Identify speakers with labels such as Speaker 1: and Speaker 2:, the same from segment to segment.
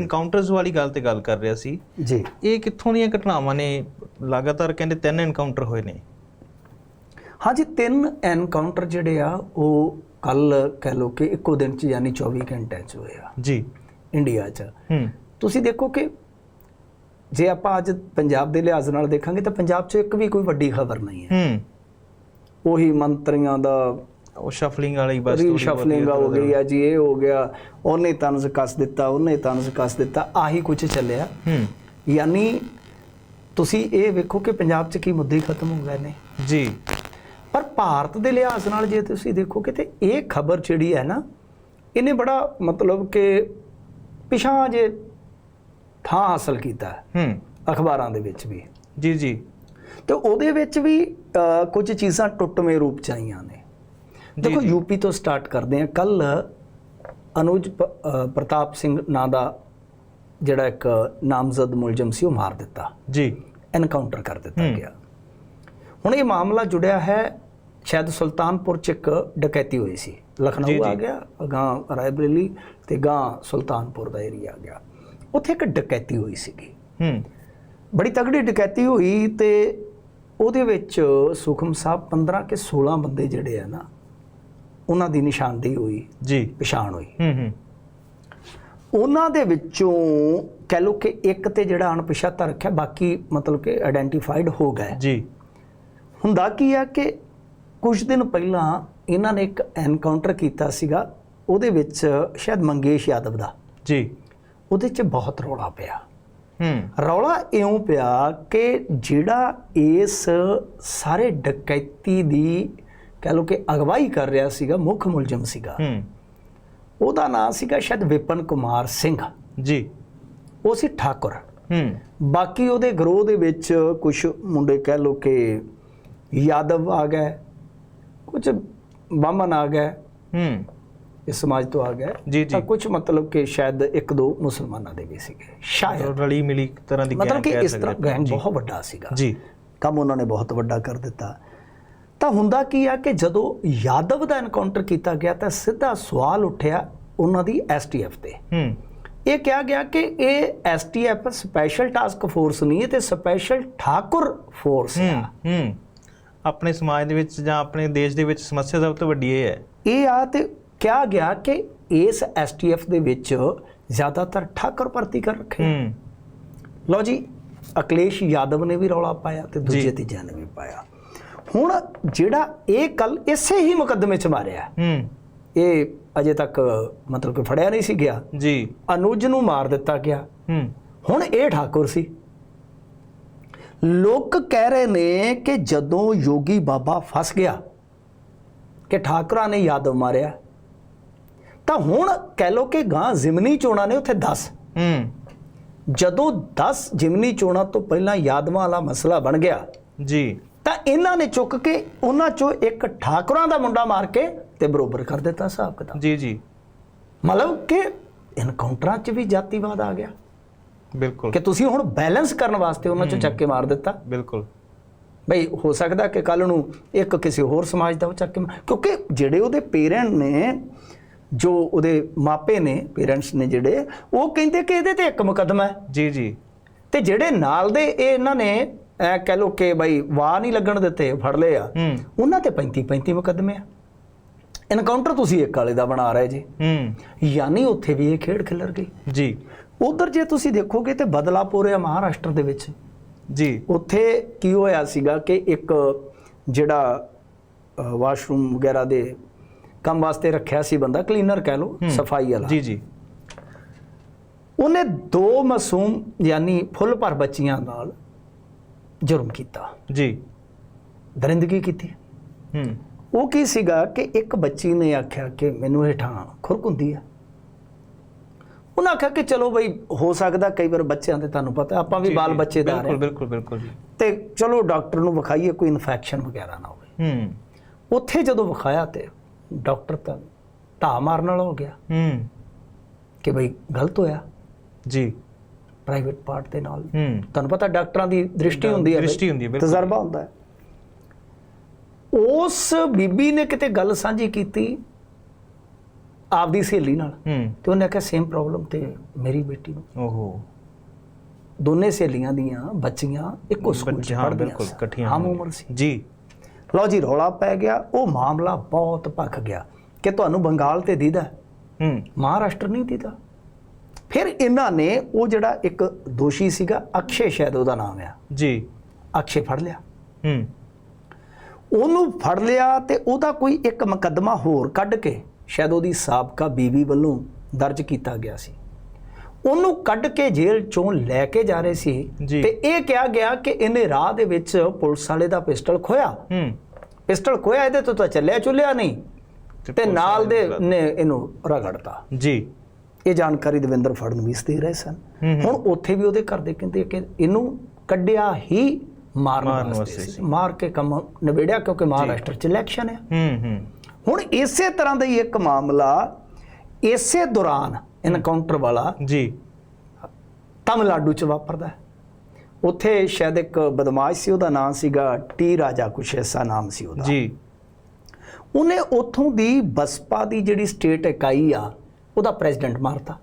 Speaker 1: Encounters ਵਾਲੀ ਗੱਲ ਤੇ ਗੱਲ ਕਰ ਰਿਹਾ ਸੀ।
Speaker 2: ਜੀ।
Speaker 1: ਇਹ ਕਿੱਥੋਂ ਦੀਆਂ ਘਟਨਾਵਾਂ ਨੇ? ਲਗਾਤਾਰ ਕਹਿੰਦੇ ਤਿੰਨ ਇਨਕਾਊਂਟਰ ਹੋਏ ਨੇ।
Speaker 2: ਹਾਂਜੀ ਤਿੰਨ ਐਨਕਾਊਂਟਰ ਜਿਹੜੇ ਆ ਉਹ ਕੱਲ ਕਹਿ ਲੋ ਕਿ ਇੱਕੋ ਦਿਨ ਚ ਯਾਨੀ 24 ਘੰਟਿਆਂ ਚ ਹੋਏ ਆ।
Speaker 1: ਜੀ।
Speaker 2: ਇੰਡੀਆ ਚ।
Speaker 1: ਹੂੰ।
Speaker 2: ਤੁਸੀਂ ਦੇਖੋ ਕਿ ਜੇ ਆਪਾਂ ਅੱਜ ਪੰਜਾਬ ਦੇ ਲਿਹਾਜ਼ ਨਾਲ ਦੇਖਾਂਗੇ ਤਾਂ ਪੰਜਾਬ 'ਚ ਇੱਕ ਵੀ ਕੋਈ ਵੱਡੀ ਖਬਰ ਨਹੀਂ ਹੈ।
Speaker 1: ਹੂੰ।
Speaker 2: ਉਹੀ ਮੰਤਰੀਆਂ ਦਾ
Speaker 1: ਉਹ ਸ਼ਫਲਿੰਗ ਵਾਲੀ ਬਸ ਬਹੁਤੀ
Speaker 2: ਰੀਸ਼ਫਲਿੰਗ ਹੋ। ਗਈ ਆ ਜੀ ਇਹ ਹੋ ਗਿਆ। ਉਹਨੇ ਤਨਜ਼ ਕੱਸ ਦਿੱਤਾ ਉਹਨੇ ਤਨਜ਼ ਕੱਸ ਦਿੱਤਾ ਆਹੀ ਕੁਝ ਚੱਲਿਆ।
Speaker 1: ਹੂੰ।
Speaker 2: ਯਾਨੀ ਤੁਸੀਂ ਇਹ ਵੇਖੋ ਕਿ ਪੰਜਾਬ 'ਚ ਕੀ ਮੁੱਦੇ ਖਤਮ ਹੋ ਗਏ ਨੇ।
Speaker 1: ਜੀ।
Speaker 2: ਪਰ ਭਾਰਤ ਦੇ ਲਿਹਾਜ਼ ਨਾਲ ਜੇ ਤੁਸੀਂ ਦੇਖੋਗੇ ਤੇ ਇਹ ਖਬਰ ਜਿਹੜੀ ਹੈ ਨਾ ਇਹਨੇ ਬੜਾ ਮਤਲਬ ਕਿ ਪਿਛਾਂ ਜੇ ਥਾਂ ਹਾਸਲ ਕੀਤਾ ਹੈ। ਅਖਬਾਰਾਂ ਦੇ ਵਿੱਚ ਵੀ।
Speaker 1: ਜੀ ਜੀ।
Speaker 2: ਤੇ ਉਹਦੇ ਵਿੱਚ ਵੀ ਕੁਝ ਚੀਜ਼ਾਂ ਟੁੱਟਵੇਂ ਰੂਪ ਚ ਆਈਆਂ ਨੇ। ਦੇਖੋ। ਯੂਪੀ ਤੋਂ ਸਟਾਰਟ ਕਰਦੇ ਹਾਂ। ਕੱਲ ਅਨੁਜ ਪ੍ਰਤਾਪ ਸਿੰਘ ਨਾਂ ਦਾ ਜਿਹੜਾ ਇੱਕ ਨਾਮਜ਼ਦ ਮੁਲਜ਼ਮ ਸੀ ਉਹ ਮਾਰ ਦਿੱਤਾ।
Speaker 1: ਜੀ।
Speaker 2: ਐਨਕਾਊਂਟਰ ਕਰ ਦਿੱਤਾ। ਗਿਆ। ਹੁਣ ਇਹ ਮਾਮਲਾ ਜੁੜਿਆ ਹੈ ਸ਼ਾਇਦ ਸੁਲਤਾਨਪੁਰ ਚ ਇੱਕ ਡਕੈਤੀ ਹੋਈ ਸੀ। ਲਖਨਊ ਆ। ਗਿਆ ਅਗਾਂਹ ਰਾਏਬਰੇਲੀ ਤੇ ਗਾਂ ਸੁਲਤਾਨਪੁਰ ਦਾ ਏਰੀਆ ਆ ਗਿਆ। ਉੱਥੇ ਇੱਕ ਡਕੈਤੀ ਹੋਈ ਸੀਗੀ।
Speaker 1: ਹੂੰ।
Speaker 2: ਬੜੀ ਤਗੜੀ ਡਕੈਤੀ ਹੋਈ ਤੇ ਉਹਦੇ ਵਿੱਚ ਸੁਖਮ ਸਾਹਿਬ 15 ਕੇ 16 ਬੰਦੇ ਜਿਹੜੇ ਆ ਨਾ ਉਹਨਾਂ ਦੀ ਨਿਸ਼ਾਨਦੇਹੀ ਹੋਈ
Speaker 1: ਜੀ।
Speaker 2: ਪਛਾਣ ਹੋਈ।
Speaker 1: ਹੂੰ ਹੂੰ।
Speaker 2: ਉਹਨਾਂ ਦੇ ਵਿੱਚੋਂ ਕਹਿ ਲਓ ਕਿ ਇੱਕ ਤੇ ਜਿਹੜਾ ਅਣਪਛਾਤਾ ਰੱਖਿਆ ਬਾਕੀ ਮਤਲਬ ਕਿ ਆਇਡੈਂਟੀਫਾਈਡ ਹੋ ਗਏ।
Speaker 1: ਜੀ।
Speaker 2: ਹੁੰਦਾ ਕੀ ਆ ਕਿ ਕੁਝ ਦਿਨ ਪਹਿਲਾਂ ਇਹਨਾਂ ਨੇ ਇੱਕ ਐਨਕਾਊਂਟਰ ਕੀਤਾ ਸੀਗਾ ਉਹਦੇ ਵਿੱਚ ਸ਼ਾਇਦ ਮੰਗੇਸ਼ ਯਾਦਵ ਦਾ।
Speaker 1: ਜੀ।
Speaker 2: ਉਹਦੇ 'ਚ ਬਹੁਤ ਰੌਲਾ ਪਿਆ।
Speaker 1: ਹੂੰ।
Speaker 2: ਰੌਲਾ ਇਉਂ ਪਿਆ ਕਿ ਜਿਹੜਾ ਇਸ ਸਾਰੇ ਡਕੈਤੀ ਦੀ ਕਹਿ ਲਓ ਕਿ ਅਗਵਾਈ ਕਰ ਰਿਹਾ ਸੀਗਾ ਮੁੱਖ ਮੁਲਜ਼ਮ ਸੀਗਾ।
Speaker 1: ਹੂੰ।
Speaker 2: ਉਹਦਾ ਨਾਮ ਸੀਗਾ ਸ਼ਾਇਦ ਵਿਪਨ ਕੁਮਾਰ ਸਿੰਘ।
Speaker 1: ਜੀ।
Speaker 2: ਉਹ ਸੀ ਠਾਕੁਰ।
Speaker 1: ਹੂੰ।
Speaker 2: ਬਾਕੀ ਉਹਦੇ ਗਰੋਹ ਦੇ ਵਿੱਚ ਕੁਝ ਮੁੰਡੇ ਕਹਿ ਲਓ ਕਿ ਯਾਦਵ ਆ ਗਏ ਕੁਝ ਬਾਮਨ ਆ ਗਏ।
Speaker 1: ਹੂੰ।
Speaker 2: ਇਸ ਸਮਾਜ ਤੋਂ ਆ ਗਏ।
Speaker 1: ਜੀ, ਜੀ।
Speaker 2: ਤਾਂ ਕੁਝ ਮਤਲਬ ਕਿ ਸ਼ਾਇਦ ਇੱਕ ਦੋ ਮੁਸਲਮਾਨਾਂ ਦੇ ਵੀ ਸੀਗੇ। ਸ਼ਾਇਦ।
Speaker 1: ਰਲੀ ਮਿਲੀ ਤਰ੍ਹਾਂ ਦੀ
Speaker 2: ਮਤਲਬ
Speaker 1: gang
Speaker 2: ਕਿ ਇਸ ਤਰ੍ਹਾਂ ਗੈਂਗ। ਬਹੁਤ ਵੱਡਾ ਸੀਗਾ।
Speaker 1: ਜੀ।
Speaker 2: ਕੰਮ ਉਹਨਾਂ ਨੇ ਬਹੁਤ ਵੱਡਾ ਕਰ ਦਿੱਤਾ। ਤਾਂ ਹੁੰਦਾ ਕੀ ਆ ਕਿ ਜਦੋਂ ਯਾਦਵ ਦਾ ਐਨਕਾਊਂਟਰ ਕੀਤਾ ਗਿਆ ਤਾਂ ਸਿੱਧਾ ਸਵਾਲ ਉੱਠਿਆ ਉਹਨਾਂ ਦੀ ਐਸਟੀਐਫ ਤੇ।
Speaker 1: ਹੂੰ।
Speaker 2: ਇਹ ਕਿਹਾ ਗਿਆ ਕਿ ਇਹ ਐਸਟੀਐਫ ਸਪੈਸ਼ਲ ਟਾਸਕ ਫੋਰਸ ਨਹੀਂ ਹੈ ਤੇ ਸਪੈਸ਼ਲ ਠਾਕੁਰ ਫੋਰਸ
Speaker 1: ਹੂੰ ਹੂੰ। ਆਪਣੇ ਸਮਾਜ ਦੇ ਵਿੱਚ ਜਾਂ ਆਪਣੇ ਦੇਸ਼ ਦੇ ਵਿੱਚ ਸਮੱਸਿਆ ਸਭ ਤੋਂ ਵੱਡੀ ਇਹ ਹੈ।
Speaker 2: ਇਹ ਆ ਤੇ ਕਿਹਾ ਗਿਆ ਕਿ ਇਸ ਐਸਟੀਐਫ ਦੇ ਵਿੱਚ ਜ਼ਿਆਦਾਤਰ ਠਾਕੁਰ ਭਰਤੀ ਕਰ ਰੱਖੇ।
Speaker 1: ਹੂੰ।
Speaker 2: ਲਓ ਜੀ ਅਕਲੇਸ਼ ਯਾਦਵ ਨੇ ਵੀ ਰੌਲਾ ਪਾਇਆ ਤੇ ਦੂਜੇ। ਤੀਜਿਆਂ ਨੇ ਵੀ ਪਾਇਆ। ਹੁਣ ਜਿਹੜਾ ਇਹ ਕੱਲ ਇਸੇ ਹੀ ਮੁਕੱਦਮੇ 'ਚ ਮਾਰਿਆ।
Speaker 1: ਹੂੰ।
Speaker 2: ਇਹ ਅਜੇ ਤੱਕ ਮਤਲਬ ਕਿ ਫੜਿਆ ਨਹੀਂ ਸੀ ਗਿਆ।
Speaker 1: ਜੀ।
Speaker 2: ਅਨੁਜ ਨੂੰ ਮਾਰ ਦਿੱਤਾ ਗਿਆ।
Speaker 1: ਹੂੰ।
Speaker 2: ਹੁਣ ਇਹ ਠਾਕੁਰ ਸੀ। ਲੋਕ ਕਹਿ ਰਹੇ ਨੇ ਕਿ ਜਦੋਂ ਯੋਗੀ ਬਾਬਾ ਫਸ ਗਿਆ ਕਿ ਠਾਕੁਰਾਂ ਨੇ ਯਾਦਵ ਮਾਰਿਆ ਤਾਂ ਹੁਣ ਕਹਿ ਲੋ ਕਿ ਗਾਂ ਜ਼ਿਮਨੀ ਚੋਣਾਂ ਨੇ ਉੱਥੇ 10
Speaker 1: ਹੂੰ।
Speaker 2: ਜਦੋਂ 10 ਜ਼ਿਮਨੀ ਚੋਣਾਂ ਤੋਂ ਪਹਿਲਾਂ ਯਾਦਵਾਂ ਵਾਲਾ ਮਸਲਾ ਬਣ ਗਿਆ
Speaker 1: ਜੀ।
Speaker 2: ਤਾਂ ਇਹਨਾਂ ਨੇ ਚੁੱਕ ਕੇ ਉਹਨਾਂ ਚੋਂ ਇੱਕ ਠਾਕੁਰਾਂ ਦਾ ਮੁੰਡਾ ਮਾਰ ਕੇ ਤੇ ਬਰੋਬਰ ਕਰ ਦਿੱਤਾ ਹਿਸਾਬ ਕਿਤਾਬ।
Speaker 1: ਜੀ ਜੀ।
Speaker 2: ਮਤਲਬ ਕਿ ਇਨਕਾਊਂਟਰਾਂ 'ਚ ਵੀ ਜਾਤੀਵਾਦ ਆ ਗਿਆ।
Speaker 1: ਬਿਲਕੁਲ।
Speaker 2: ਕਿ ਤੁਸੀਂ ਹੁਣ ਬੈਲੈਂਸ ਕਰਨ ਵਾਸਤੇ ਉਹਨਾਂ 'ਚੋਂ ਚੱਕ ਕੇ ਮਾਰ ਦਿੱਤਾ।
Speaker 1: ਬਿਲਕੁਲ।
Speaker 2: ਬਈ ਹੋ ਸਕਦਾ ਕਿ ਕੱਲ ਨੂੰ ਇੱਕ ਕਿਸੇ ਹੋਰ ਸਮਾਜ ਦਾ ਉਹ ਚੱਕ ਕੇ ਮਾਰ- ਕਿਉਂਕਿ ਜਿਹੜੇ ਉਹਦੇ ਪੇਰੈਂਟ ਨੇ ਜੋ ਉਹਦੇ ਮਾਪੇ ਨੇ ਪੇਰੈਂਟਸ ਨੇ ਜਿਹੜੇ ਉਹ ਕਹਿੰਦੇ ਕਿ ਇਹਦੇ ਤੇ ਇੱਕ ਮੁਕੱਦਮਾ ਹੈ।
Speaker 1: ਜੀ ਜੀ।
Speaker 2: ਤੇ ਜਿਹੜੇ ਨਾਲ ਦੇ ਇਹ ਇਹਨਾਂ ਨੇ ਐ ਕਹਿ ਲੋ ਕਿ ਬਈ ਵਾਹ ਨਹੀਂ ਲੱਗਣ ਦਿੱਤੇ ਫੜ ਲਏ ਆ। ਉਹਨਾਂ ਤੇ 35 35 ਮੁਕੱਦਮੇ ਆ। ਐਨਕਾਊਂਟਰ ਤੁਸੀਂ ਇੱਕ ਵਾਲੇ ਦਾ ਬਣਾ ਰਹੇ ਜੀ।
Speaker 1: ਹੂੰ।
Speaker 2: ਯਾਨੀ ਉੱਥੇ ਵੀ ਇਹ ਖੇਡ ਖਿਲਰ ਗਈ।
Speaker 1: ਜੀ।
Speaker 2: ਉਧਰ ਜੇ ਤੁਸੀਂ ਦੇਖੋਗੇ ਤੇ ਬਦਲਾਪੁਰ ਆ ਮਹਾਰਾਸ਼ਟਰ ਦੇ ਵਿੱਚ।
Speaker 1: ਜੀ।
Speaker 2: ਉੱਥੇ ਕੀ ਹੋਇਆ ਸੀਗਾ ਕਿ ਇੱਕ ਜਿਹੜਾ ਵਾਸ਼ਰੂਮ ਵਗੈਰਾ ਦੇ ਕੰਮ ਵਾਸਤੇ ਰੱਖਿਆ ਸੀ ਬੰਦਾ ਕਲੀਨਰ ਕਹਿ
Speaker 1: ਹੂੰ।
Speaker 2: ਸਫ਼ਾਈ ਵਾਲਾ।
Speaker 1: ਜੀ ਜੀ।
Speaker 2: ਉਹਨੇ ਦੋ ਮਾਸੂਮ ਯਾਨੀ ਫੁੱਲ ਭਰ ਬੱਚੀਆਂ ਨਾਲ ਜੁਰਮ ਕੀਤਾ।
Speaker 1: ਜੀ।
Speaker 2: ਦਰਿੰਦਗੀ ਕੀਤੀ।
Speaker 1: ਹੂੰ।
Speaker 2: ਉਹ ਕੀ ਸੀਗਾ ਕਿ ਇੱਕ ਬੱਚੀ ਨੇ ਆਖਿਆ ਕਿ ਮੈਨੂੰ ਹੇਠਾਂ ਖੁਰਕ ਹੁੰਦੀ ਆ। ਉਹਨਾਂ ਆਖਿਆ ਕਿ ਚਲੋ ਬਈ ਹੋ ਸਕਦਾ ਕਈ ਵਾਰ ਬੱਚਿਆਂ ਦੇ ਤੁਹਾਨੂੰ ਪਤਾ ਆਪਾਂ ਵੀ ਬਾਲ
Speaker 1: ਜੀ,
Speaker 2: ਬੱਚੇਦਾਰ
Speaker 1: ਬਿਲਕੁਲ ਬਿਲਕੁਲ ਬਿਲਕੁਲ ਜੀ।
Speaker 2: ਤੇ ਚਲੋ ਡਾਕਟਰ ਨੂੰ ਵਿਖਾਈਏ ਕੋਈ ਇਨਫੈਕਸ਼ਨ ਵਗੈਰਾ ਨਾ ਹੋਵੇ।
Speaker 1: ਹੂੰ।
Speaker 2: ਉੱਥੇ ਜਦੋਂ ਵਿਖਾਇਆ ਤੇ ਡਾਕਟਰ ਤਾਂ ਢਾ ਮਾਰਨ ਵਾਲਾ ਹੋ ਗਿਆ।
Speaker 1: ਹੂੰ।
Speaker 2: ਕਿ ਬਈ ਗਲਤ ਹੋਇਆ।
Speaker 1: ਜੀ।
Speaker 2: ਪ੍ਰਾਈਵੇਟ ਪਾਰਟ ਦੇ ਨਾਲ। ਤੁਹਾਨੂੰ ਪਤਾ ਡਾਕਟਰਾਂ ਦੀ ਦ੍ਰਿਸ਼ਟੀ ਹੁੰਦੀ ਹੈ
Speaker 1: ਦ੍ਰਿਸ਼ਟੀ ਹੁੰਦੀ ਹੈ, ਬਿਲਕੁਲ।
Speaker 2: ਤਜਰਬਾ ਹੁੰਦਾ ਹੈ। ਉਸ ਬੀਬੀ ਨੇ ਕਿਤੇ ਗੱਲ ਸਾਂਝੀ ਕੀਤੀ ਆਪਦੀ ਸਹੇਲੀ ਨਾਲ ਤੇ ਉਹਨੇ ਕਿਹਾ ਸੇਮ ਪ੍ਰੋਬਲਮ ਤੇ ਮੇਰੀ ਬੇਟੀ ਨੂੰ।
Speaker 1: ਓਹੋ।
Speaker 2: ਦੋਨੇ ਸਹੇਲੀਆਂ ਦੀਆਂ ਬੱਚੀਆਂ ਇੱਕੋ ਸਕੂਲ ਚ ਪੜ੍ਹਦੀਆਂ
Speaker 1: ਬਿਲਕੁਲ। ਇਕੱਠੀਆਂ
Speaker 2: ਹਮ। ਉਮਰ ਸੀ।
Speaker 1: ਜੀ।
Speaker 2: ਲਓ ਜੀ ਰੌਲਾ ਪੈ ਗਿਆ ਉਹ ਮਾਮਲਾ ਬਹੁਤ ਭਖ ਗਿਆ ਕਿ ਤੁਹਾਨੂੰ ਬੰਗਾਲ ਤੇ ਦੀਦਾ।
Speaker 1: ਹੂੰ।
Speaker 2: ਮਹਾਰਾਸ਼ਟਰ ਨਹੀਂ ਦੀਦਾ। ਫਿਰ ਇਹਨਾਂ ਨੇ ਉਹ ਜਿਹੜਾ ਇੱਕ ਦੋਸ਼ੀ ਸੀਗਾ ਅਕਸ਼ੇ ਸ਼ਾਇਦ ਉਹਦਾ ਨਾਮ ਆ।
Speaker 1: ਜੀ।
Speaker 2: ਅਕਸ਼ੇ ਫੜ ਲਿਆ।
Speaker 1: ਹੂੰ।
Speaker 2: ਉਹਨੂੰ ਫੜ ਲਿਆ ਤੇ ਉਹਦਾ ਕੋਈ ਇੱਕ ਮੁਕੱਦਮਾ ਹੋਰ ਕੱਢ ਕੇ ਸ਼ਾਇਦ ਉਹਦੀ ਸਾਬਕਾ ਬੀਵੀ ਵੱਲੋਂ ਦਰਜ ਕੀਤਾ ਗਿਆ ਸੀ। ਉਹਨੂੰ ਕੱਢ ਕੇ ਜੇਲ੍ਹ ਚੋਂ ਲੈ ਕੇ ਜਾ ਰਹੇ ਸੀ। ਤੇ ਇਹ ਕਿਹਾ ਗਿਆ ਕਿ ਇਹਨੇ ਰਾਹ ਦੇ ਵਿੱਚ ਪੁਲਿਸ ਵਾਲੇ ਦਾ ਪਿਸਟਲ ਖੋਇਆ
Speaker 1: ਹੂੰ।
Speaker 2: ਪਿਸਟਲ ਖੋਇਆ ਇਹਦੇ ਤੋਂ ਤਾਂ ਚੱਲਿਆ ਚੁੱਲਿਆ ਨਹੀਂ। ਤੇ ਨਾਲ ਦੇ ਨੇ ਇਹਨੂੰ ਰਗੜਤਾ।
Speaker 1: ਜੀ।
Speaker 2: ਇਹ ਜਾਣਕਾਰੀ ਦਵਿੰਦਰ ਫੜਨਵੀਸ ਦੇ ਰਹੇ ਸਨ। ਹੁਣ ਉੱਥੇ ਵੀ ਉਹਦੇ ਘਰ ਦੇ ਕਹਿੰਦੇ ਕਿ ਇਹਨੂੰ ਕੱਢਿਆ ਹੀ ਮਾਰਨ ਵਾਸਤੇ ਮਾਰ ਕੇ ਕੰਮ ਨਿਬੇੜਿਆ ਕਿਉਂਕਿ ਮਹਾਰਾਸ਼ਟਰ ਚ ਇਲੈਕਸ਼ਨ ਹੈ
Speaker 1: ਹੂੰ ਹੂੰ।
Speaker 2: ਹੁਣ ਇਸੇ ਤਰ੍ਹਾਂ ਦਾ ਹੀ ਇੱਕ ਮਾਮਲਾ ਇਸੇ ਦੌਰਾਨ ਇਨਕਾਊਂਟਰ ਵਾਲਾ
Speaker 1: ਜੀ।
Speaker 2: ਤਮਿਲਨਾਡੂ ਚ ਵਾਪਰਦਾ ਹੈ। ਉੱਥੇ ਸ਼ਾਇਦ ਇੱਕ ਬਦਮਾਸ਼ ਸੀ ਉਹਦਾ ਨਾਮ ਸੀਗਾ ਟੀ ਰਾਜਾ ਕੁਛ ਐਸਾ ਨਾਮ ਸੀ ਉਹਦਾ।
Speaker 1: ਜੀ।
Speaker 2: ਉਹਨੇ ਉੱਥੋਂ ਦੀ ਬਸਪਾ ਦੀ ਜਿਹੜੀ ਸਟੇਟ ਇਕਾਈ ਆ ਉਹਦਾ ਪ੍ਰੈਜ਼ੀਡੈਂਟ ਮਾਰਤਾ।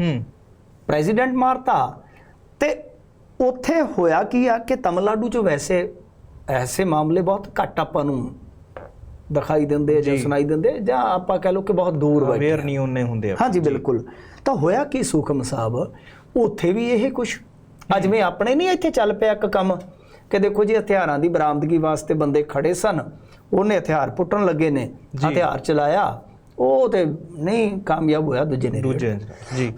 Speaker 1: ਹੂੰ।
Speaker 2: ਪ੍ਰੈਜ਼ੀਡੈਂਟ ਮਾਰਤਾ ਤੇ ਉੱਥੇ ਹੋਇਆ ਕੀ ਆ ਕਿ ਤਮਿਲਨਾਡੂ ਚ ਵੈਸੇ ਐਸੇ ਮਾਮਲੇ ਬਹੁਤ ਘੱਟ ਆਪਾਂ ਨੂੰ ਦਿਖਾਈ ਦਿੰਦੇ ਜਾਂ। ਸੁਣਾਈ ਦਿੰਦੇ ਜਾਂ ਆਪਾਂ ਕਹ ਲਓ ਕਿ ਬਹੁਤ ਦੂਰ ਬੈਠੇ
Speaker 1: ਅਵੇਅਰ। ਨਹੀਂ ਉਹਨੇ ਹੁੰਦੇ ਆ
Speaker 2: ਹਾਂਜੀ ਬਿਲਕੁਲ। ਤਾਂ ਹੋਇਆ ਕੀ ਸੁਖਮ ਸਾਹਿਬ? ਉੱਥੇ ਵੀ ਇਹ ਕੁਝ ਅੱਜ ਮੈਂ ਆਪਣੇ ਨਹੀਂ ਇੱਥੇ ਚੱਲ ਪਿਆ ਇੱਕ ਕੰਮ ਕਿ ਦੇਖੋ ਜੀ ਹਥਿਆਰਾਂ ਦੀ ਬਰਾਮਦਗੀ ਵਾਸਤੇ ਬੰਦੇ ਖੜੇ ਸਨ। ਉਹਨੇ ਹਥਿਆਰ ਪੁੱਟਣ ਲੱਗੇ ਨੇ। ਹਥਿਆਰ ਚਲਾਇਆ। ਉਹ ਤੇ ਨਹੀਂ ਕਾਮਯਾਬ ਹੋਇਆ ਦੂਜੇ ਨੇ
Speaker 1: ਦੂਜੇ ਜੀ।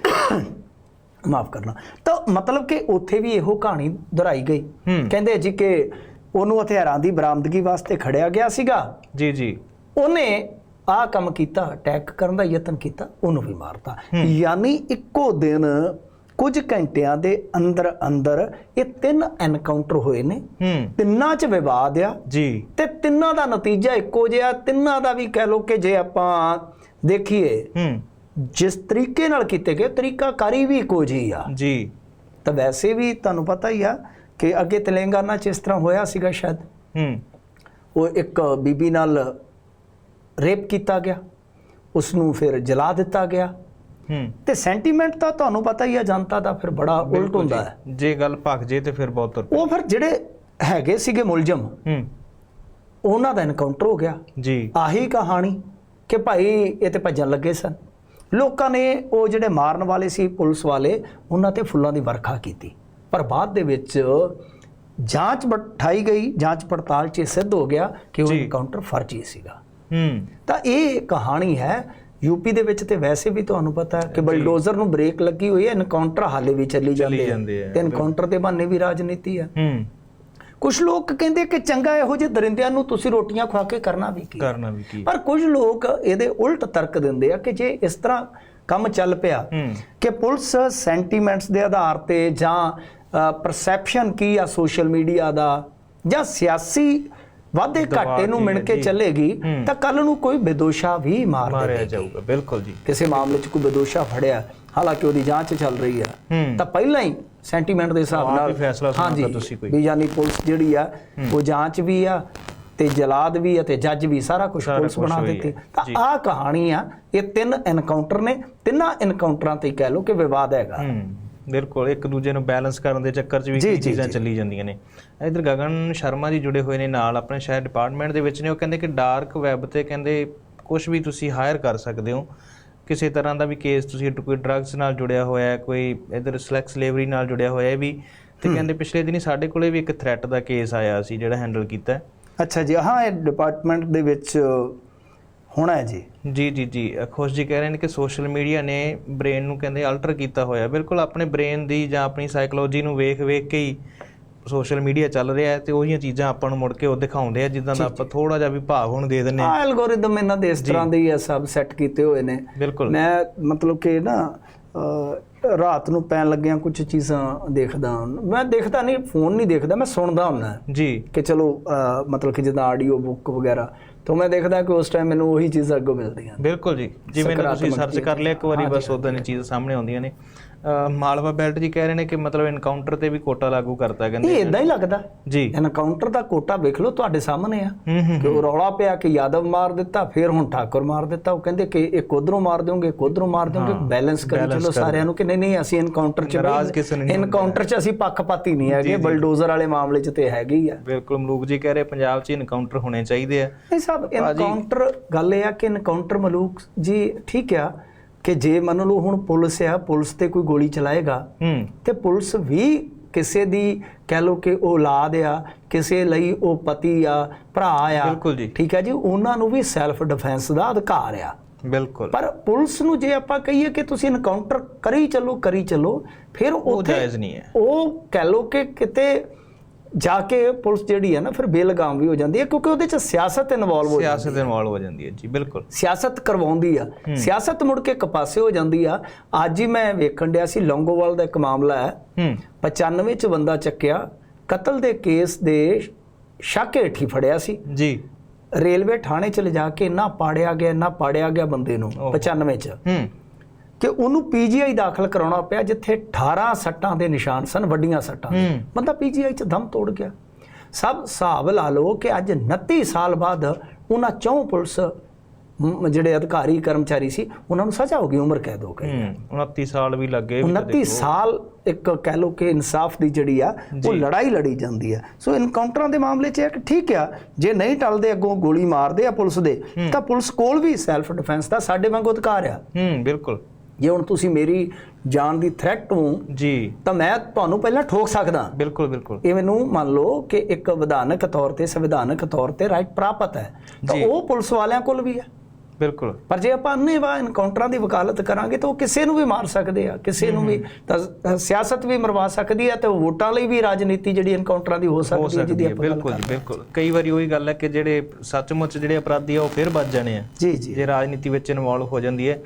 Speaker 2: ਮਾਫ ਕਰਨਾ। ਤਾਂ ਮਤਲਬ ਕਿ ਉੱਥੇ ਵੀ ਇਹੋ ਕਹਾਣੀ ਦੁਹਰਾਈ ਗਈ। ਕਹਿੰਦੇ ਜੀ ਕਿ ਉਹਨੂੰ ਹਥਿਆਰਾਂ ਦੀ ਬਰਾਮਦਗੀ ਵਾਸਤੇ ਖੜਿਆ ਗਿਆ ਸੀਗਾ।
Speaker 1: ਜੀ ਜੀ।
Speaker 2: ਉਹਨੇ ਆਹ ਕੰਮ ਕੀਤਾ ਅਟੈਕ ਕਰਨ ਦਾ ਯਤਨ ਕੀਤਾ ਉਹਨੂੰ ਵੀ ਮਾਰਤਾ। ਯਾਨੀ ਇੱਕੋ ਦਿਨ ਕੁਝ ਘੰਟਿਆਂ ਦੇ ਅੰਦਰ ਅੰਦਰ ਇਹ ਤਿੰਨ ਐਨਕਾਊਂਟਰ ਹੋਏ ਨੇ। ਤਿੰਨਾਂ 'ਚ ਵਿਵਾਦ ਆ।
Speaker 1: ਜੀ।
Speaker 2: ਤੇ ਤਿੰਨਾਂ ਦਾ ਨਤੀਜਾ ਇੱਕੋ ਜਿਹਾ ਤਿੰਨਾਂ ਦਾ ਵੀ ਕਹਿ ਲੋ ਕਿ ਜੇ ਆਪਾਂ ਦੇਖੀਏ ਜਿਸ ਤਰੀਕੇ ਨਾਲ ਕੀਤੇ ਗਏ ਤਰੀਕਾਕਾਰੀ ਵੀ ਇੱਕੋ ਜਿਹੀ ਆ।
Speaker 1: ਜੀ।
Speaker 2: ਤਾਂ ਵੈਸੇ ਵੀ ਤੁਹਾਨੂੰ ਪਤਾ ਹੀ ਆ ਕਿ ਅੱਗੇ ਤੇਲੰਗਾਨਾ 'ਚ ਇਸ ਤਰ੍ਹਾਂ ਹੋਇਆ ਸੀਗਾ ਸ਼ਾਇਦ।
Speaker 1: ਹੂੰ।
Speaker 2: ਉਹ ਇੱਕ ਬੀਬੀ ਨਾਲ ਰੇਪ ਕੀਤਾ ਗਿਆ। ਉਸ ਨੂੰ ਫਿਰ ਜਲਾ ਦਿੱਤਾ ਗਿਆ। ਤੇ ਸੈਂਟੀਮੈਂਟ ਤਾਂ ਤੁਹਾਨੂੰ ਪਤਾ ਹੀ ਆ ਜਨਤਾ ਦਾ ਫਿਰ ਬੜਾ ਉਲਟ ਹੁੰਦਾ। ਹੈ।
Speaker 1: ਜੇ ਗੱਲ ਭੱਖ ਜੇ ਤੇ ਫਿਰ ਬਹੁਤ
Speaker 2: ਉਹ ਫਿਰ ਜਿਹੜੇ ਹੈਗੇ ਸੀਗੇ ਮੁਲਜ਼ਮ
Speaker 1: ਹੂੰ।
Speaker 2: ਉਹਨਾਂ ਦਾ ਐਨਕਾਊਂਟਰ ਹੋ ਗਿਆ।
Speaker 1: ਜੀ।
Speaker 2: ਆਹੀ ਕਹਾਣੀ ਕਿ ਭਾਈ ਇਹ ਤੇ ਭੱਜਣ ਲੱਗੇ ਸਨ। ਲੋਕਾਂ ਨੇ ਉਹ ਜਿਹੜੇ ਮਾਰਨ ਵਾਲੇ ਸੀ ਪੁਲਿਸ ਵਾਲੇ ਉਹਨਾਂ ਤੇ ਫੁੱਲਾਂ ਦੀ ਵਰਖਾ ਕੀਤੀ। ਪਰ ਬਾਅਦ ਦੇ ਵਿੱਚ ਜਾਂਚ ਬਿਠਾਈ ਗਈ ਜਾਂਚ ਪੜਤਾਲ 'ਚ ਸਿੱਧ ਹੋ ਗਿਆ ਕਿ ਉਹ
Speaker 1: ਜੀ।
Speaker 2: ਐਨਕਾਊਂਟਰ ਫਰਜ਼ੀ ਸੀਗਾ।
Speaker 1: ਹੂੰ।
Speaker 2: ਤਾਂ ਇਹ ਕਹਾਣੀ ਹੈ ਯੂਪੀ ਦੇ ਵਿੱਚ ਤੇ ਵੈਸੇ ਵੀ ਤੁਹਾਨੂੰ ਪਤਾ ਕਿ ਬਲਡੋਜ਼ਰ ਨੂੰ ਬ੍ਰੇਕ ਲੱਗੀ ਹੋਈ ਹੈ ਐਨਕਾਊਂਟਰ ਹਾਲੇ ਵੀ ਚੱਲੀ ਜਾਂਦੇ
Speaker 1: ਆ।
Speaker 2: ਤੇ ਐਨਕਾਊਂਟਰ ਦੇ ਬਹਾਨੇ ਵੀ ਰਾਜਨੀਤੀ ਹੂੰ। ਕੁਝ ਲੋਕ ਕਹਿੰਦੇ ਕਿ ਚੰਗਾ ਇਹੋ ਜਿਹੇ ਦਰਿੰਦਿਆਂ ਨੂੰ ਤੁਸੀਂ ਰੋਟੀਆਂ ਖਵਾ ਕੇ ਕਰਨਾ ਵੀ ਕੀ?
Speaker 1: ਕਰਨਾ ਵੀ ਕੀ?
Speaker 2: ਪਰ ਕੁਝ ਲੋਕ ਇਹਦੇ ਉਲਟ ਤਰਕ ਦਿੰਦੇ ਆ ਕਿ ਜੇ ਇਸ ਤਰ੍ਹਾਂ ਕੰਮ ਚੱਲ ਪਿਆ ਕਿ ਪੁਲਿਸ ਸੈਂਟੀਮੈਂਟਸ ਦੇ ਆਧਾਰ ਤੇ ਜਾਂ ਪਰਸੈਪਸ਼ਨ ਕੀ ਆ ਸੋਸ਼ਲ ਮੀਡੀਆ ਦਾ ਜਾਂ ਸਿਆਸੀ ਵਾਧੇ ਘਾਟੇ ਨੂੰ ਮਿਣ
Speaker 1: ਹੈ
Speaker 2: ਕੇ। ਚੱਲੇਗੀ। ਤਾਂ ਕੱਲ ਨੂੰ ਕੋਈ ਬੇਦੋਸ਼ਾ ਵੀ ਮਾਰ
Speaker 1: ਮਾਰਿਆ ਜਾਊਗਾ ਬਿਲਕੁਲ ਜੀ
Speaker 2: ਕਿਸੇ ਮਾਮਲੇ 'ਚ ਕੋਈ ਬੇਦੋਸ਼ਾ ਫੜਿਆ ਹਾਲਾਂਕਿ ਉਹਦੀ ਜਾਂਚ ਚੱਲ ਰਹੀ ਆ
Speaker 1: ਹੂੰ
Speaker 2: ਤਾਂ ਪਹਿਲਾਂ ਹੀ ਸੈਂਟੀਮੈਂਟ ਦੇ ਹਿਸਾਬ ਨਾਲ
Speaker 1: ਫੈਸਲਾ ਤੁਸੀਂ ਕੋਈ।
Speaker 2: ਵੀ ਯਾਨੀ ਪੁਲਿਸ ਜਿਹੜੀ ਆ ਉਹ ਜਾਂਚ ਵੀ ਆ ਤੇ ਜਲਾਦ ਵੀ ਆ ਤੇ ਜੱਜ ਵੀ ਸਾਰਾ ਕੁਝ ਪੁਲਿਸ ਬਣਾ ਦਿੱਤੀ। ਤਾਂ। ਆਹ ਕਹਾਣੀ ਆ ਇਹ ਤਿੰਨ ਐਨਕਾਊਂਟਰ ਨੇ ਤਿੰਨਾਂ ਐਨਕਾਊਂਟਰਾਂ ਤੇ ਕਹਿ ਲਓ ਕਿ ਵਿਵਾਦ ਹੈਗਾ
Speaker 1: ਬਿਲਕੁਲ ਇੱਕ ਦੂਜੇ ਨੂੰ ਬੈਲੈਂਸ ਕਰਨ ਦੇ ਚੱਕਰ 'ਚ ਵੀ ਕਈ ਚੀਜ਼ਾਂ। ਚੱਲੀ ਜਾਂਦੀਆਂ ਨੇ। ਇਧਰ ਗਗਨ ਸ਼ਰਮਾ ਜੀ ਜੁੜੇ ਹੋਏ ਨੇ ਨਾਲ ਆਪਣੇ ਸ਼ਾਇਦ ਡਿਪਾਰਟਮੈਂਟ ਦੇ ਵਿੱਚ ਨੇ। ਉਹ ਕਹਿੰਦੇ ਕਿ ਡਾਰਕ ਵੈਬ ਤੇ ਕਹਿੰਦੇ ਕੁਝ ਵੀ ਤੁਸੀਂ ਹਾਇਰ ਕਰ ਸਕਦੇ ਹੋ। ਕਿਸੇ ਤਰ੍ਹਾਂ ਦਾ ਵੀ ਕੇਸ ਤੁਸੀਂ ਕੋਈ ਡਰੱਗਸ ਨਾਲ ਜੁੜਿਆ ਹੋਇਆ ਹੈ ਕੋਈ ਇਧਰ ਸਲੈਕਸ ਸਲੇਵਰੀ ਨਾਲ ਜੁੜਿਆ ਹੋਇਆ ਹੈ ਵੀ। ਤੇ ਕਹਿੰਦੇ ਪਿਛਲੇ ਦਿਨੀ ਸਾਡੇ ਕੋਲੇ ਵੀ ਇੱਕ ਥ੍ਰੈਟ ਦਾ ਕੇਸ ਆਇਆ ਸੀ ਜਿਹੜਾ ਹੈਂਡਲ ਕੀਤਾ।
Speaker 2: ਅੱਛਾ ਜੀ ਹਾਂ ਇਹ ਡਿਪਾਰਟਮੈਂਟ ਦੇ ਵਿੱਚ ਹੋਣਾ ਹੈ ਜੀ।
Speaker 1: ਜੀ ਜੀ ਜੀ। ਖੁਸ਼ ਜੀ ਕਹਿ ਰਹੇ ਨੇ ਕਿ ਸੋਸ਼ਲ ਮੀਡੀਆ ਨੇ ਬ੍ਰੇਨ ਨੂੰ ਕਹਿੰਦੇ ਅਲਟਰ ਕੀਤਾ ਹੋਇਆ। ਬਿਲਕੁਲ ਆਪਣੇ ਬ੍ਰੇਨ ਦੀ ਜਾਂ ਆਪਣੀ ਸਾਈਕੋਲੋਜੀ ਨੂੰ ਵੇਖ ਵੇਖ ਕੇ ਹੀ ਸੋਸ਼ਲ ਮੀਡੀਆ ਚੱਲ ਰਿਹਾ ਹੈ ਤੇ ਉਹੀਆਂ ਚੀਜ਼ਾਂ ਆਪਾਂ ਨੂੰ ਮੁੜ ਕੇ ਉਹ ਦਿਖਾਉਂਦੇ ਆ ਜਿੱਦਾਂ ਦਾ ਆਪਾਂ ਥੋੜਾ ਜਿਹਾ ਵੀ ਭਾਵ ਹੁਣ ਦੇ ਦਿੰਨੇ
Speaker 2: ਆ ਐਲਗੋਰਿਦਮ ਇਹਨਾਂ ਦੇ ਇਸ ਤਰ੍ਹਾਂ ਦੇ ਹੀ ਆ ਸਭ ਸੈੱਟ ਕੀਤੇ ਹੋਏ ਨੇ। ਮੈਂ ਮਤਲਬ ਕਿ ਨਾ ਰਾਤ ਨੂੰ ਪੈਣ ਲੱਗਿਆਂ ਕੁਝ ਚੀਜ਼ਾਂ ਦੇਖਦਾ ਹਾਂ। ਮੈਂ ਦੇਖਦਾ ਨਹੀਂ ਫੋਨ ਨਹੀਂ ਦੇਖਦਾ ਮੈਂ ਸੁਣਦਾ ਹੁੰਦਾ।
Speaker 1: ਜੀ।
Speaker 2: ਕਿ ਚਲੋ ਮਤਲਬ ਕਿ ਜਿੱਦਾਂ ਆਡੀਓ ਬੁੱਕ ਵਗੈਰਾ। ਤਾਂ ਮੈਂ ਦੇਖਦਾ ਕਿ ਉਸ ਟਾਈਮ ਮੈਨੂੰ ਉਹੀ ਚੀਜ਼ਾਂ ਅੱਗੋਂ ਮਿਲਦੀਆਂ
Speaker 1: ਬਿਲਕੁਲ ਜੀ। ਜਿਵੇਂ ਤੁਸੀਂ ਸਰਚ ਕਰ ਲਿਆ ਇੱਕ ਵਾਰੀ ਬਸ ਉਦਾਂ ਦੀ ਚੀਜ਼ਾਂ ਸਾਹਮਣੇ ਆਉਂਦੀਆਂ ਨੇ। ਮਾਲਵਾ ਬੈਲਟ ਜੀ ਕਹਿ ਰਹੇ ਨੇ ਕਿ ਮਤਲਬ ਐਨਕਾਊਂਟਰ ਤੇ ਵੀ ਕੋਟਾ ਲਾਗੂ ਕਰਤਾ
Speaker 2: ਇਹ
Speaker 1: ਕਹਿੰਦੇ
Speaker 2: ਇਦਾਂ ਹੀ ਲੱਗਦਾ।
Speaker 1: ਜੀ।
Speaker 2: ਐਨਕਾਊਂਟਰ ਦਾ ਕੋਟਾ ਵੇਖ ਲਓ ਤੁਹਾਡੇ ਸਾਹਮਣੇ ਆ। ਕਿ ਉਹ ਰੌਲਾ ਪਿਆ ਕਿ ਯਾਦਵ ਮਾਰ ਦਿੱਤਾ ਫਿਰ ਹੁਣ ਠਾਕੁਰ ਮਾਰ ਦਿੱਤਾ। ਉਹ ਕਹਿੰਦੇ ਕਿ ਇੱਕ ਉਧਰੋਂ ਮਾਰ ਦਿਓਗੇ ਇੱਕ ਉਧਰੋਂ ਮਾਰ ਦਿਓਗੇ। ਬੈਲੈਂਸ ਕਰੀ ਚਲੋ ਸਾਰਿਆਂ ਨੂੰ ਕਿ ਨਹੀਂ ਨਹੀਂ ਅਸੀਂ ਐਨਕਾਊਂਟਰ ਚ ਐਨਕਾਊਂਟਰ ਚ ਅਸੀਂ ਪੱਖਪਾਤੀ ਨਹੀਂ ਹੈਗੇ। ਬਲਡੋਜ਼ਰ ਵਾਲੇ ਮਾਮਲੇ ਚ ਤੇ ਹੈਗੇ ਹੀ ਆ।
Speaker 1: ਬਿਲਕੁਲ ਮਲੂਕ ਜੀ ਕਹਿ ਰਹੇ ਪੰਜਾਬ 'ਚ ਐਨਕਾਊਂਟਰ ਹੋਣੇ ਚਾਹੀਦੇ ਆ।
Speaker 2: ਸਾਹਿਬ ਐਨਕਾਊਂਟਰ ਗੱਲ ਇਹ ਆ ਕਿ ਐਨਕਾਊਂਟਰ ਮਲੂਕ ਜੀ ਠੀਕ ਆ ਕਿ ਜੇ ਮੰਨ ਲਓ ਹੁਣ ਪੁਲਿਸ ਆ ਪੁਲਿਸ ਤੇ ਕੋਈ ਗੋਲੀ ਚਲਾਏਗਾ
Speaker 1: ਹੂੰ।
Speaker 2: ਤੇ ਪੁਲਿਸ ਵੀ ਕਿਸੇ ਦੀ ਕਹਿ ਲਓ ਕਿ ਔਲਾਦ ਆ ਕਿਸੇ ਲਈ ਉਹ ਪਤੀ ਆ ਭਰਾ ਆ ਠੀਕ ਹੈ ਜੀ ਉਹਨਾਂ ਨੂੰ ਵੀ ਸੈਲਫ ਡਿਫੈਂਸ ਦਾ ਅਧਿਕਾਰ ਆ।
Speaker 1: ਬਿਲਕੁਲ।
Speaker 2: ਪਰ ਪੁਲਿਸ ਨੂੰ ਜੇ ਆਪਾਂ ਕਹੀਏ ਕਿ ਤੁਸੀਂ ਇਨਕਾਊਂਟਰ ਕਰੀ ਚੱਲੋ ਕਰੀ ਚੱਲੋ ਫਿਰ
Speaker 1: ਉਹ
Speaker 2: ਉੱਥੇ
Speaker 1: ਜਾਇਜ਼ ਨਹੀਂ ਹੈ।
Speaker 2: ਉਹ ਕਹਿ ਲਓ ਕਿ ਕਿਤੇ ਜਾ ਕੇ ਪੁਲਿਸ ਜਿਹੜੀ ਹੈ ਨਾ ਫਿਰ ਬੇਲਗਾਮ ਵੀ ਹੋ ਜਾਂਦੀ ਹੈ ਕਿਉਂਕਿ ਉਹਦੇ ਚ ਸਿਆਸਤ ਇਨਵੋਲਵ ਹੋ
Speaker 1: ਸਿਆਸਤ ਇਨਵੋਲਵ ਹੋ ਜਾਂਦੀ ਹੈ ਜੀ ਬਿਲਕੁਲ।
Speaker 2: ਸਿਆਸਤ ਕਰਵਾਉਂਦੀ ਆ। ਸਿਆਸਤ ਮੁੜ ਕੇ ਇੱਕ ਪਾਸੇ ਹੋ ਜਾਂਦੀ ਆ। ਅੱਜ ਹੀ ਮੈਂ ਵੇਖਣ ਡਿਆ ਸੀ ਲੌਂਗੋਵਾਲ ਦਾ ਇੱਕ ਮਾਮਲਾ ਹੈ।
Speaker 1: ਹੂੰ।
Speaker 2: 95 ਚ ਬੰਦਾ ਚੱਕਿਆ ਕਤਲ ਦੇ ਕੇਸ ਦੇ ਸ਼ੱਕ ਹੇਠੀ ਫੜਿਆ ਸੀ।
Speaker 1: ਜੀ।
Speaker 2: ਰੇਲਵੇ ਥਾਣੇ ਚ ਲਿਜਾ ਕੇ ਇੰਨਾ ਪਾੜਿਆ ਗਿਆ ਇੰਨਾ ਪਾੜਿਆ ਗਿਆ ਬੰਦੇ ਨੂੰ 95 ਚ।
Speaker 1: ਹੂੰ।
Speaker 2: ਕਿ ਉਹਨੂੰ ਪੀਜੀਆਈ ਦਾਖਲ ਕਰਾਉਣਾ ਪਿਆ ਜਿੱਥੇ 18 ਸੱਟਾਂ ਦੇ ਨਿਸ਼ਾਨ ਸਨ ਵੱਡੀਆਂ ਸੱਟਾਂ ਬੰਦਾ ਪੀਜੀਆਈ ਚ ਦਮ ਤੋੜ ਗਿਆ। ਸਭ ਹਿਸਾਬ ਲਾ ਲਓ ਕਿ ਅੱਜ 29 ਸਾਲ ਬਾਅਦ ਉਹਨਾਂ ਚੌਂ ਪੁਲਿਸ ਜਿਹੜੇ ਅਧਿਕਾਰੀ ਕਰਮਚਾਰੀ ਸੀ ਉਹਨਾਂ ਨੂੰ ਸਜ਼ਾ ਹੋ ਗਈ ਉਮਰ ਕੈਦ ਹੋ ਗਈ।
Speaker 1: ਹੂੰ 29 ਸਾਲ ਵੀ ਲੱਗੇ ਵੀ
Speaker 2: 29 ਸਾਲ ਇੱਕ ਕਹਿ ਲਓ ਕਿ ਇਨਸਾਫ ਦੀ ਜਿਹੜੀ ਆ ਉਹ ਲੜਾਈ ਲੜੀ ਜਾਂਦੀ ਆ। ਸੋ ਇਨਕਾਊਂਟਰਾਂ ਦੇ ਮਾਮਲੇ 'ਚ ਇਹ ਕਿ ਠੀਕ ਆ ਜੇ ਨਹੀਂ ਟਲਦੇ ਅੱਗੋਂ ਗੋਲੀ ਮਾਰਦੇ ਆ ਪੁਲਿਸ ਦੇ ਤਾਂ ਪੁਲਿਸ ਕੋਲ ਵੀ ਸੈਲਫ ਡਿਫੈਂਸ ਦਾ ਸਾਡੇ ਵਾਂਗੂ ਅਧਿਕਾਰ ਆ।
Speaker 1: ਹੂੰ ਬਿਲਕੁਲ।
Speaker 2: ਜੇ ਹੁਣ ਤੁਸੀਂ ਮੇਰੀ ਜਾਨ ਦੀ ਥ੍ਰੈਟ ਹੋ
Speaker 1: ਜੀ।
Speaker 2: ਤਾਂ ਮੈਂ ਤੁਹਾਨੂੰ ਪਹਿਲਾਂ ਠੋਕ ਸਕਦਾ।
Speaker 1: ਬਿਲਕੁਲ ਬਿਲਕੁਲ।
Speaker 2: ਇਹ ਮੈਨੂੰ ਮੰਨ ਲਓ ਕਿ ਇੱਕ ਵਿਧਾਨਕ ਤੌਰ ਤੇ ਸੰਵਿਧਾਨਕ ਤੌਰ ਤੇ ਰਾਈਟ ਪ੍ਰਾਪਤ ਹੈ। ਤਾਂ। ਉਹ ਪੁਲਿਸ ਵਾਲਿਆਂ ਕੋਲ ਵੀ ਹੈ।
Speaker 1: ਬਿਲਕੁਲ।
Speaker 2: ਪਰ ਜੇ ਆਪਾਂ ਅੰਨੇਵਾਹ ਇਨਕਾਊਂਟਰਾਂ ਦੀ ਵਕਾਲਤ ਕਰਾਂਗੇ ਤਾਂ ਉਹ ਕਿਸੇ ਨੂੰ ਵੀ ਮਾਰ ਸਕਦੇ ਆ। ਕਿਸੇ ਨੂੰ ਵੀ ਤਾਂ ਸਿਆਸਤ ਵੀ ਮਰਵਾ ਸਕਦੀ ਹੈ ਤੇ ਉਹ ਵੋਟਾਂ ਲਈ ਵੀ ਰਾਜਨੀਤੀ ਜਿਹੜੀ ਇਨਕਾਊਂਟਰਾਂ ਦੀ ਹੋ ਸਕਦੀ ਹੈ ਜਿਹਦੀ ਆਪਾਂ
Speaker 1: ਬਿਲਕੁਲ ਬਿਲਕੁਲ। ਕਈ ਵਾਰੀ ਉਹੀ ਗੱਲ ਹੈ ਕਿ ਜਿਹੜੇ ਸੱਚਮੁੱਚ ਜਿਹੜੇ ਅਪਰਾਧੀ ਆ ਉਹ ਫਿਰ ਬਚ ਜਾਣੇ ਆ।
Speaker 2: ਜੀ ਜੀ।
Speaker 1: ਜੇ ਰਾਜਨੀਤੀ ਵਿੱਚ ਇਨਵੋਲਵ ਹੋ ਜਾਂਦੀ ਹੈ।